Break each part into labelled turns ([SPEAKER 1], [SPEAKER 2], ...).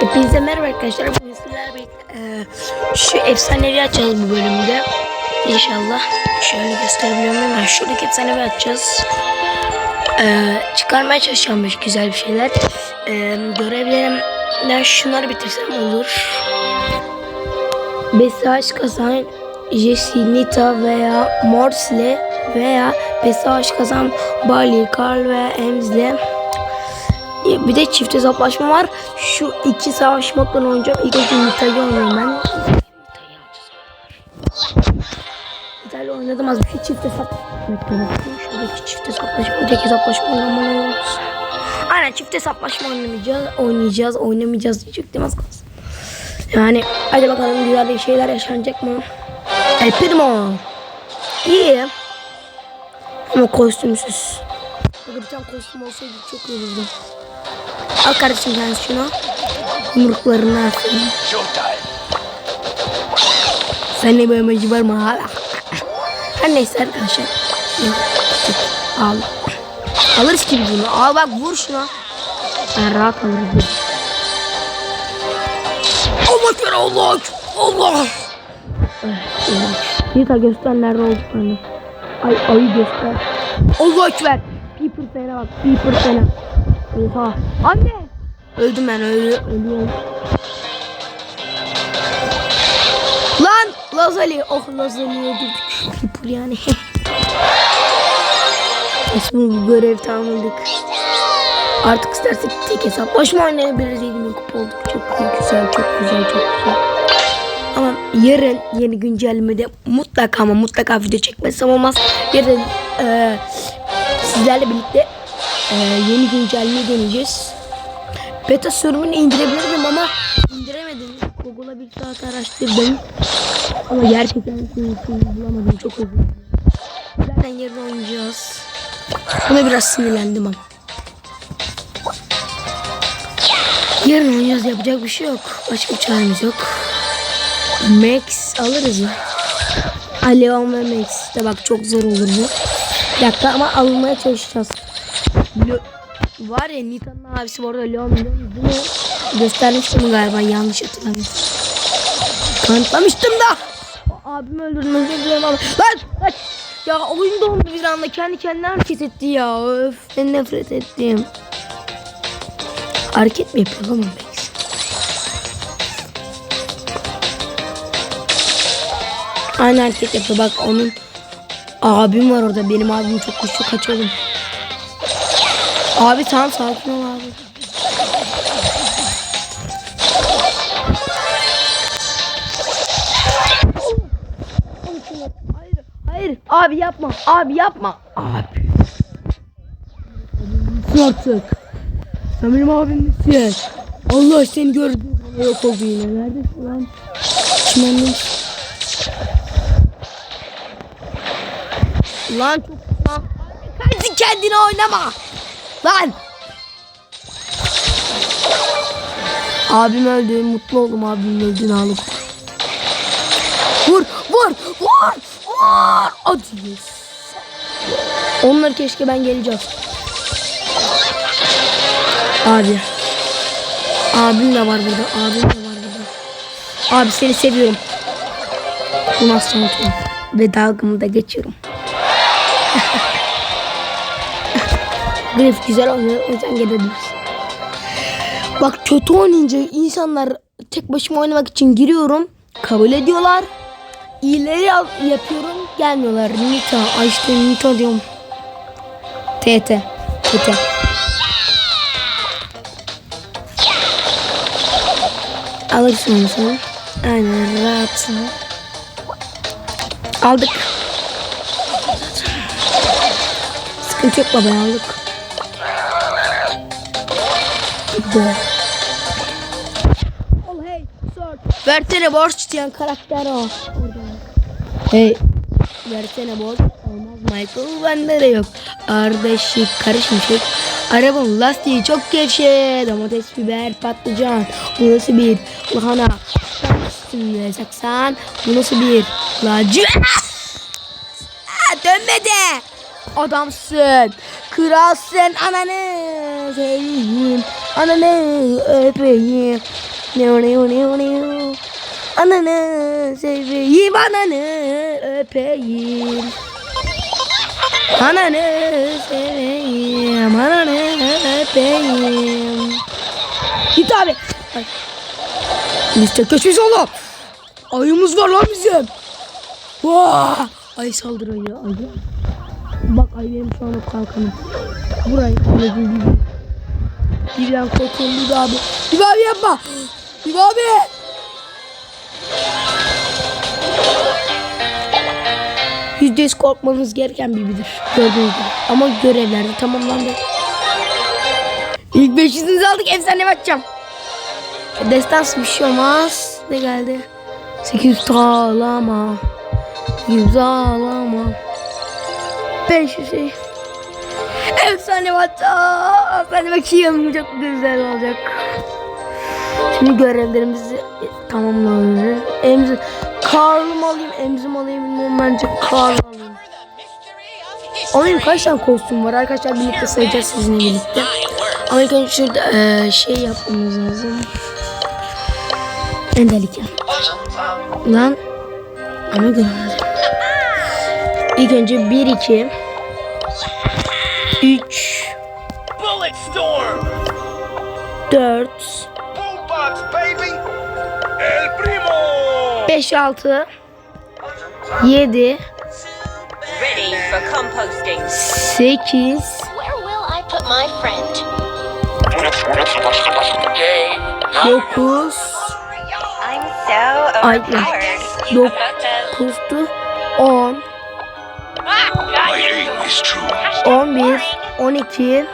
[SPEAKER 1] Hepinize merhaba arkadaşlar. Bugün sizlerle birlikte e, şu efsanevi açacağız bu bölümde. İnşallah. Şöyle gösterebiliyorum hemen. Şuradaki efsanevi açacağız. E, çıkarmaya çalışacağım güzel bir şeyler. E, görevlerimden şunları bitirsem olur. Besaç kazan Jesse, Nita veya Morsle veya Besaç kazan Barley, Carl ve Ems'le bir de çift hesaplaşma var. Şu iki savaş modlarını oynayacağım. İlk önce Nita'yı oynuyorum ben. Nita'yı oynadım az bir şey çift hesap. Şuradaki çift hesaplaşma. Öteki hesaplaşma oynamalıyız. Aynen çift hesaplaşma oynamayacağız. Oynayacağız, oynamayacağız diyecektim az kalsın. Yani hadi bakalım güzel şeyler yaşanacak mı? El Primo. İyi. Ama kostümsüz. Bir tane kostüm olsaydı çok iyi olurdu. Al kardeşim sen şunu. Yumruklarını aferin.
[SPEAKER 2] Showtime.
[SPEAKER 1] Sen ne böyle var mı hala? Her neyse arkadaşlar. Al. Alırız ki bunu. Al bak vur şuna. Ben rahat alırız biz. Allah ekber Allah Allah. Nita göster nerede olduklarını. Ay ayı göster. Allah ekber. Peeper fena bak. Peeper fena. Oha. Anne. Öldüm ben ölü ölüyorum. Lan Lazali. Oh Lazali'yi öldürdük. Peeper yani. Resmi bu görev tamamladık. Artık istersek tek hesaplaşma oynayabiliriz. 7000 kupa olduk. Çok güzel, çok güzel, çok güzel. Ama yarın yeni güncellemede mutlaka ama mutlaka video çekmezsem olmaz. Yarın e, sizlerle birlikte e, yeni güncelleme deneyeceğiz. Beta sürümünü indirebilirdim ama indiremedim. Google'a bir saat araştırdım. Ama gerçekten sürümünü bulamadım. Çok özür dilerim. Zaten yarın oynayacağız. Buna biraz sinirlendim ama. Yarın oynayacağız yapacak bir şey yok. Başka bir çaremiz yok. Max alırız ya. Leon ve Max de bak çok zor olur bu. Bir dakika ama almaya çalışacağız. Lo var ya Nita'nın abisi bu arada Leon Leon mi? Göstermiştim galiba yanlış hatırlamıyorsam. Kanıtlamıştım da. Abimi öldürdüm özür dilerim ama. Lan! Lan! Ya oyun dondu bir anda kendi kendine hareket etti ya. Öf ben nefret ettim. Hareket mi yapıyor lan Max? Aynı hareket yapıyor. Bak onun abim var orada. Benim abim çok güçlü kaçalım. Abi tamam sakin ol abi. Hayır, hayır. Abi yapma. Abi yapma. Abi. Nasıl artık? Sen benim abim misin? Allah seni gördü. Yok oldu yine. Neredesin lan? Çimenli. Lan çok. Kendi kendine oynama. Lan. Abim öldü. Mutlu oldum abim öldüğünü alıp. Vur vur vur vur. Hadi yes. Onlar keşke ben geleceğim. Abi. Abim de var burada. Abim de var burada. Abi seni seviyorum. Bu nasıl unutma. Ve dalgamı da geçiyorum. Grif güzel oynuyor. O yüzden gelebiliriz. Bak kötü oynayınca insanlar tek başıma oynamak için giriyorum. Kabul ediyorlar. İyileri al- yapıyorum. Gelmiyorlar. Nita. Ay işte Nita diyorum. TT. TT. Alırsın onu sen. Aynen rahat. Aldık. Sıkıntı yok baba aldık. Bu. Oh hey, sor. Versene borç diyen karakter o. Hey. Versene borç. Olmaz Michael bende de yok. Ardışık karışmışık. Arabanın lastiği çok gevşe. Domates, biber, patlıcan. Bu nasıl bir lahana? Üstünde saksan. Bu nasıl bir lacivert? Aa, Dönmedi. Adamsın. Kralsın ananı seveyim. Ananı öpeyim. Ne o ne o ne o ne o. Ananı seveyim ananı öpeyim. Ananı seveyim ananı öpeyim. Git abi. Ay. Biz geçmiş oldu. Ayımız var lan bizim. Vaa! Ay saldır ayı ayı. Ay benim şu an kalkanım. Burayı öyle değil. Birden korkuyorum bir abi. Bir abi yapma. Bir abi. Yüzde yüz korkmanız gereken bir bilir. Gördüğünüz gibi. Ama görevler de tamamlandı. İlk 500'ünüzü aldık. Efsane bakacağım. Destans bir şey olmaz. Ne geldi? 800 talama. 100 500 şey. Efsane WhatsApp. Hadi bakayım çok güzel olacak. Şimdi görevlerimizi tamamlıyoruz. Emzi Karl'ı mı alayım, emzi alayım bence Karl'ı alayım. Alayım kaç tane kostüm var arkadaşlar birlikte sayacağız sizinle birlikte. Ama ilk önce şurada eee, şey yapmamız lazım. Endelik ya. Lan. Ama görmedim. İlk önce 1 2 3 4 5 6 7 8 9 Ay 9'tu 10 11, 12,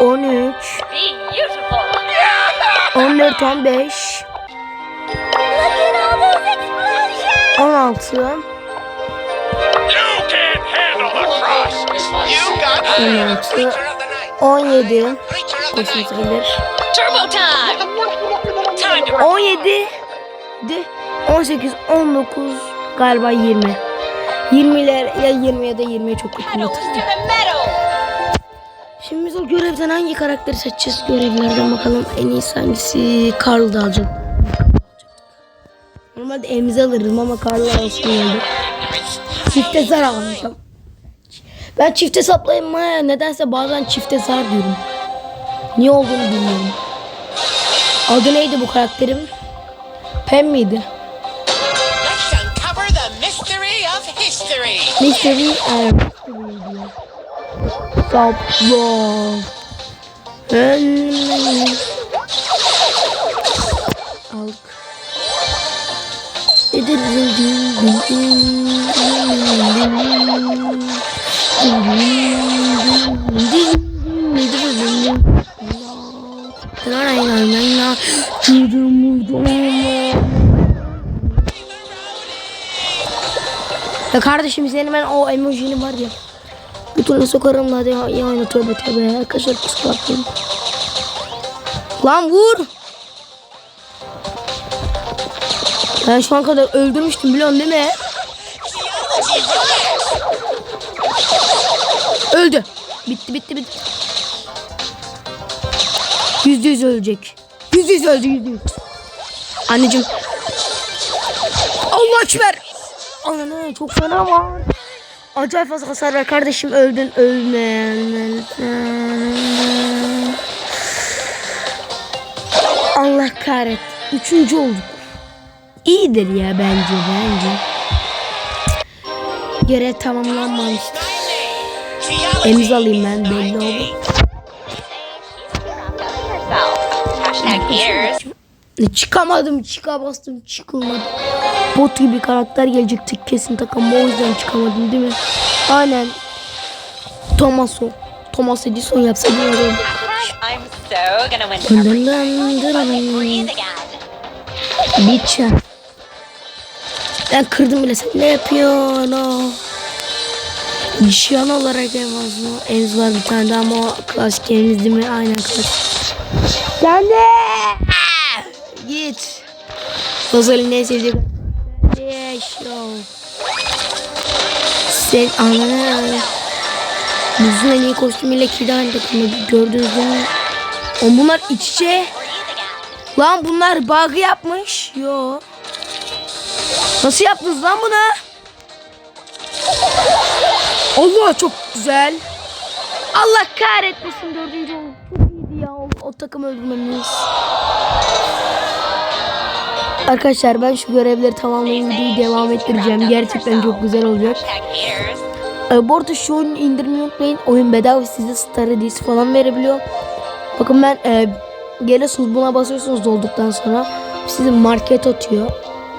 [SPEAKER 1] 13, 14, 15, 16, 16, 17,
[SPEAKER 3] koşunuz gelir.
[SPEAKER 1] 17, 18, 19, galiba 20. 20'ler ya 20 ya da 20'ye çok
[SPEAKER 3] metal.
[SPEAKER 1] Şimdi biz o görevden hangi karakteri seçeceğiz görevlerden bakalım en iyisi hangisi Karl da alacak. Normalde Emzi alırdım ama Karl olsun oldu. Çifte zar almışım. Ben çifte saplayamaya nedense bazen çifte zar diyorum. Niye olduğunu bilmiyorum. Adı neydi bu karakterin? Pem miydi?
[SPEAKER 4] Mystery.
[SPEAKER 1] Mystery and mystery. Stop wrong. Alk. Can I move on? Ya kardeşim senin ben o emojini var ya. Götüne sokarım hadi ya, ya oyna tövbe tövbe. Arkadaşlar kusura bakmayın. Lan vur. Ben şu an kadar öldürmüştüm biliyorsun değil mi? Öldü. Bitti bitti bitti. Yüzde yüz ölecek. Yüzde yüz öldü yüzde yüz. Anneciğim. Allah ekber. Anne çok fena var. Acayip fazla hasar ver kardeşim öldün ölme. Allah kahret. Üçüncü olduk. İyidir ya bence bence. Görev tamamlanmamıştır. Emzi alayım ben belli oldu. Çıkamadım çıka bastım çıkılmadı. Bot gibi karakter gelecekti kesin takım o yüzden çıkamadım değil mi? Aynen. Tomaso. Thomas Edison yapsa bir
[SPEAKER 3] again.
[SPEAKER 1] Bitch. Ben kırdım bile sen ne yapıyorsun o? Nişan olarak en fazla. Enz var bir tane daha ama o klasik Enz değil mi? Aynen klasik. Sen de. Git. Rosalie'nin en sevdiği Yaşo. Sen ananı. Buzun en iyi kostümüyle iki tane takımı gördünüz değil mi? O bunlar iç içe. Lan bunlar bug yapmış. Yo. Nasıl yaptınız lan bunu? Allah çok güzel. Allah kahretmesin dördüncü oldu. Çok iyiydi ya o, o takım öldürmemiz. Arkadaşlar ben şu görevleri tamamlayıp videoyu devam ettireceğim. Gerçekten çok güzel olacak. Ee, bu arada şu oyunu indirmeyi unutmayın. Oyun bedava size star hediyesi falan verebiliyor. Bakın ben e, geliyorsunuz buna basıyorsunuz dolduktan sonra size market atıyor.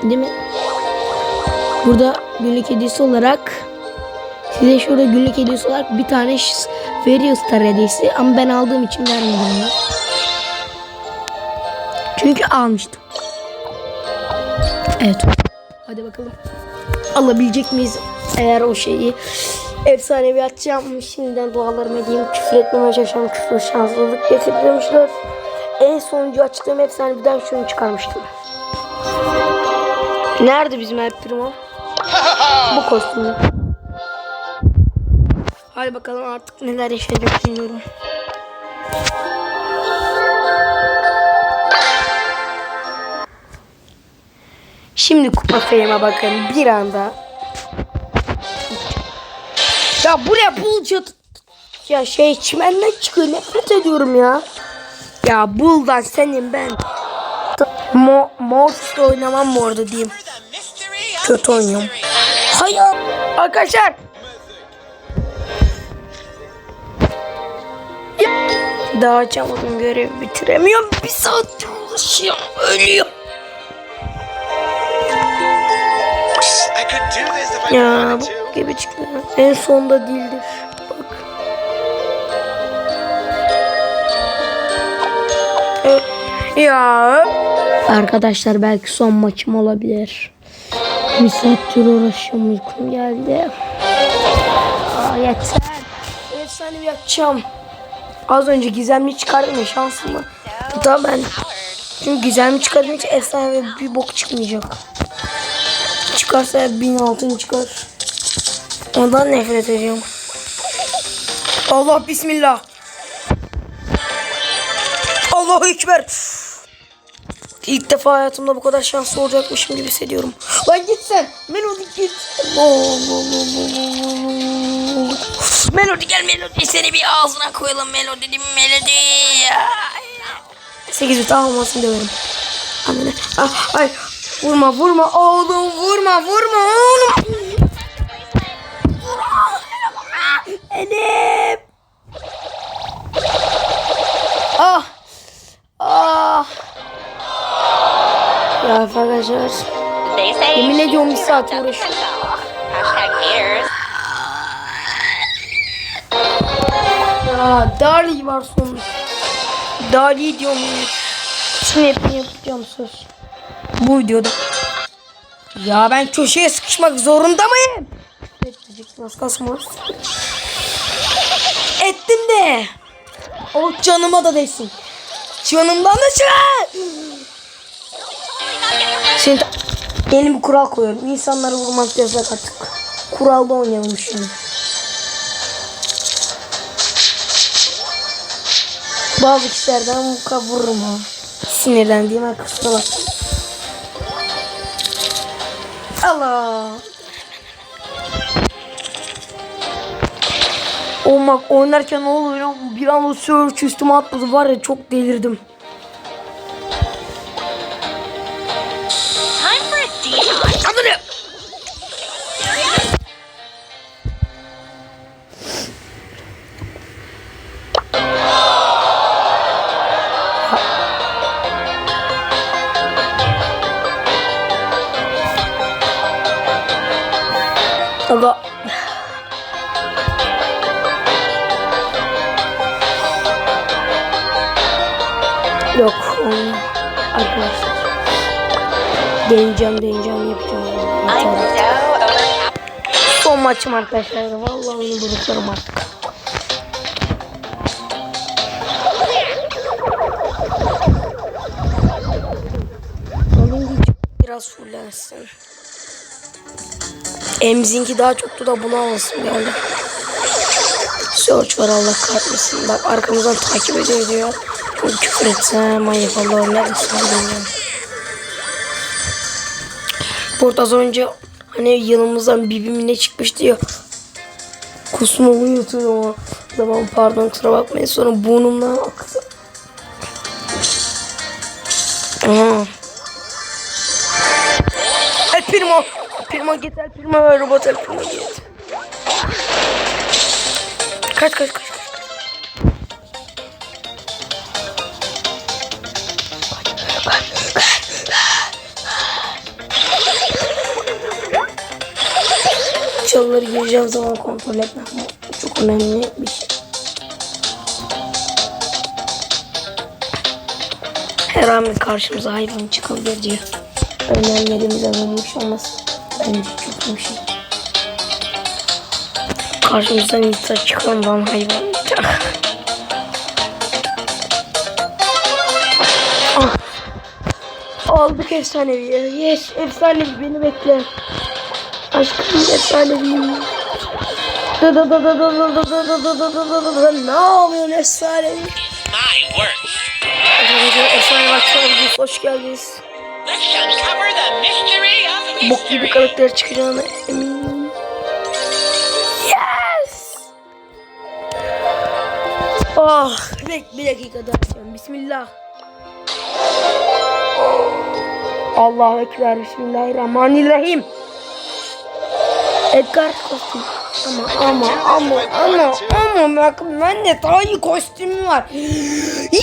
[SPEAKER 1] Değil mi? Burada günlük hediyesi olarak size şurada günlük hediyesi olarak bir tane veriyor star hediyesi ama ben aldığım için vermedim. Çünkü almıştım. Evet. Hadi bakalım. Alabilecek miyiz eğer o şeyi efsanevi atacağım. Şimdiden dualarımı edeyim. Küfür etmemeye çalışacağım. Küfür şanslılık getirmişler. En sonuncu açtığım efsaneviden şunu çıkarmıştım. Nerede bizim El Primo? Bu kostümü. Hadi bakalım artık neler yaşayacak bilmiyorum. Şimdi kupa feyime bakın bir anda. Ya bu ne bul çat- Ya şey çimenden çıkıyor nefret ediyorum ya. Ya buldan senin ben. Mo Mortis'le oynamam bu arada diyeyim. Kötü oynuyorum. Hayır. Arkadaşlar. Daha açamadım görevi bitiremiyorum. Bir saattir uğraşıyorum. Ölüyorum. Ya bu gibi çıktı. En sonda değildir. Bak. Ya. Arkadaşlar belki son maçım olabilir. Bir saattir uğraşıyorum uykum geldi. Aa, yeter. Efsane yapacağım. Az önce gizemli çıkardım ya şansımı. Bu da ben. Çünkü gizemli çıkardığım için efsane bir bok çıkmayacak. Çıkarsa bin altın çıkar. Ondan nefret ediyorum. Allah bismillah. Allahu ekber. İlk defa hayatımda bu kadar şanslı olacakmışım gibi hissediyorum. Lan git sen. Melody git. Melody gel Melody. Seni bir ağzına koyalım Melody. Melody. 8 bit almasın döverim. Anne. Ah, ay. Vurma vurma oğlum vurma vurma oğlum. Elim. Ah. Ah. Ya arkadaşlar. Yemin ediyorum bir saat uğraşıyorum. Ya Dali var sonunda. Dali diyorum. Şimdi hepsini yapacağım söz. Bu videoda. Ya ben köşeye sıkışmak zorunda mıyım? Var. Ettim de. O canıma da değsin. Canımdan da çıkar. Şimdi yeni bir kural koyuyorum. İnsanları vurmak yasak artık. Kuralda oynayalım şimdi. Bazı kişilerden vururum ha. Sinirlendiğim kusura bak. Allah. O bak oynarken ne oluyor? Bir an o search üstüme atladı var ya çok delirdim. Deneyeceğim deneyeceğim yapacağım. Son maçım arkadaşlar. Vallahi oyunu bırakıyorum artık. Biraz fullensin. Emzinki daha çoktu da bunu almasın geldi. Search var Allah kahretmesin. Bak arkamızdan takip ediyor diyor. Küfür etsem ayıp olur ne desem bilmiyorum. Burada az önce hani yanımızdan birbirine çıkmıştı ya. Kusmamı yutuyordum o zaman pardon kusura bakmayın sonra burnumdan aktı. Aha. El Primo. Primo git El Primo robot El Primo git. Kaç kaç kaç Çalıları gireceğim zaman kontrol etmem. Çok önemli bir şey. Her an karşımıza hayvan çıkabilir diyor. Önlemlerimize bulmuş olması bence çok iyi bir şey. Karşımıza Nita çıkan lan hayvan. ah. Aldık efsanevi. Yes efsanevi beni bekle. Aşkım efsaneviyim. Da da da da da da da da da da da da da da Ne yapıyorsun efsanevi? Efsane baksana hoş geldiniz. Bok gibi karakter çıkacağına eminim. Yes! Oh, bir, bir dakika daha açacağım. Bismillah. Allahu Ekber. Bismillahirrahmanirrahim. Edgar kostüm. Ama ama ama ama ama bak ben de daha iyi kostümü var. Ya!